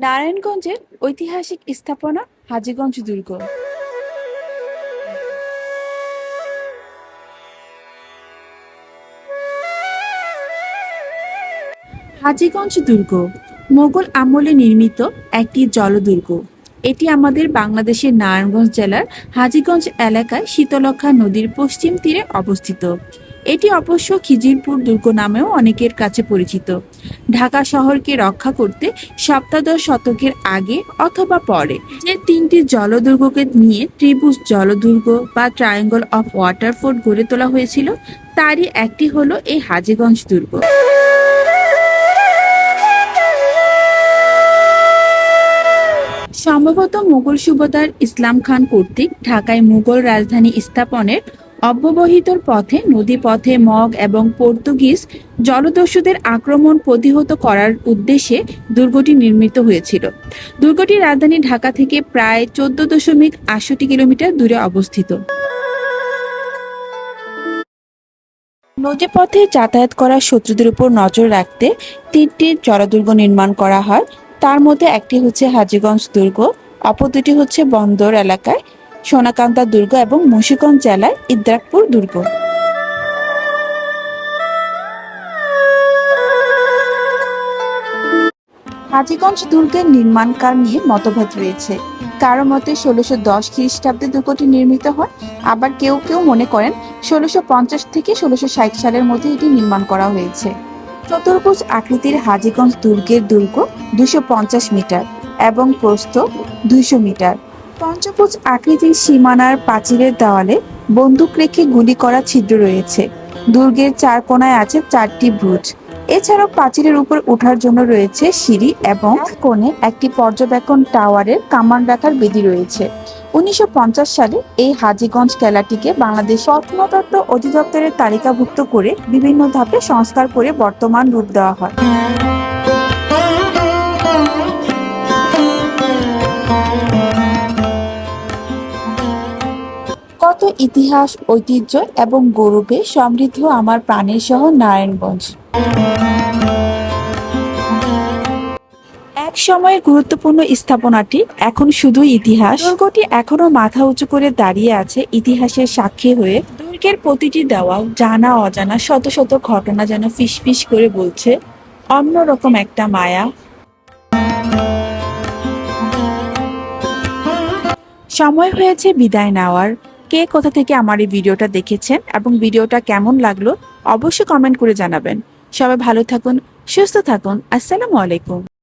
নারায়ণগঞ্জের ঐতিহাসিক স্থাপনা হাজীগঞ্জ দুর্গ। হাজীগঞ্জ দুর্গ, মোগল আমলে নির্মিত একটি জলদুর্গ। এটি আমাদের বাংলাদেশের নারায়ণগঞ্জ জেলার হাজীগঞ্জ এলাকায় শীতলক্ষা নদীর পশ্চিম তীরে অবস্থিত। এটি অবশ্য খিজিরপুর দুর্গ নামেও অনেকের কাছে পরিচিত। ঢাকা শহরকে রক্ষা করতে সপ্তাদশ শতকের আগে অথবা পরে যে তিনটি জলদুর্গকে নিয়ে ত্রিভুজ জলদুর্গ বা ট্রায়াঙ্গল অফ ওয়াটার ফোর্ট গড়ে তোলা হয়েছিল, তারই একটি হলো এই হাজীগঞ্জ দুর্গ। সম্ভবত মুঘল সুবেদার ইসলাম খান কর্তৃক ঢাকায় মুঘল রাজধানী স্থাপনের অব্যবহিতর পথে নদীপথে মগ এবং পর্তুগিজ জলদস্যুদের আক্রমণ প্রতিহত করার উদ্দেশ্যে দুর্গটি নির্মিত হয়েছিল। দুর্গটি রাজধানী ঢাকা থেকে প্রায় চোদ্দ দশমিক আটষট্টি কিলোমিটার দূরে অবস্থিত। নদীপথে যাতায়াত করা শত্রুদের উপর নজর রাখতে তিনটি জলদুর্গ নির্মাণ করা হয়। তার মধ্যে একটি হচ্ছে হাজীগঞ্জ দুর্গ অপর দুটি হচ্ছে বন্দর এলাকায়। সোনাকান্তা দুর্গ এবং মুন্সিগঞ্জ জেলায় ইদ্রাকপুর দুর্গ। হাজীগঞ্জ দুর্গের নির্মাণকাল নিয়ে মতভেদ রয়েছে। কারও মতে ষোলোশো দশ খ্রিস্টাব্দে দুর্গটি নির্মিত হয়। আবার কেউ কেউ মনে করেন ষোলোশো পঞ্চাশ থেকে ষোলোশো ষাট সালের মধ্যে এটি নির্মাণ করা হয়েছে। চতুর্ভুজ আকৃতির হাজীগঞ্জ দুর্গের দুর্গ দুশো পঞ্চাশ মিটার এবং প্রস্থ দুইশো মিটার। পঞ্চভুজ আকৃতির সীমানার প্রাচীরের দেওয়ালে বন্দুক রেখে গুলি করা ছিদ্র রয়েছে। দুর্গের চার কোণায় আছে চারটি ব্রুজ এছাড়াও প্রাচীরের উপর ওঠার জন্য রয়েছে সিঁড়ি এবং কোণে একটি পর্যবেক্ষণ টাওয়ারের কামান রাখার বিধি রয়েছে। উনিশশো পঞ্চাশ সালে এই হাজীগঞ্জ কেলাটিকে বাংলাদেশ প্রত্নতত্ত্ব অধিদপ্তরের তালিকাভুক্ত করে বিভিন্ন ধাপে সংস্কার করে বর্তমান রূপ দেওয়া হয়। কত ইতিহাস, ঐতিহ্য এবং গৌরবে সমৃদ্ধ আমার প্রাণের শহর নারায়ণগঞ্জ। এক সময়ের গুরুত্বপূর্ণ স্থাপনাটি এখন শুধু ইতিহাস। দুর্গটি এখনও মাথা উঁচু করে দাঁড়িয়ে আছে ইতিহাসের সাক্ষী হয়ে। দুর্গের প্রতিটি দেওয়াল জানা অজানা শত শত ঘটনা যেন ফিসফিস করে বলছে অন্যরকম একটা মায়া। সময় হয়েছে বিদায় নেওয়ার। কে কোথা থেকে আমার এই ভিডিওটা দেখেছেন এবং ভিডিওটা কেমন লাগল, অবশ্যই কমেন্ট করে জানাবেন। সবাই ভালো থাকুন, সুস্থ থাকুন, আসসালামু আলাইকুম।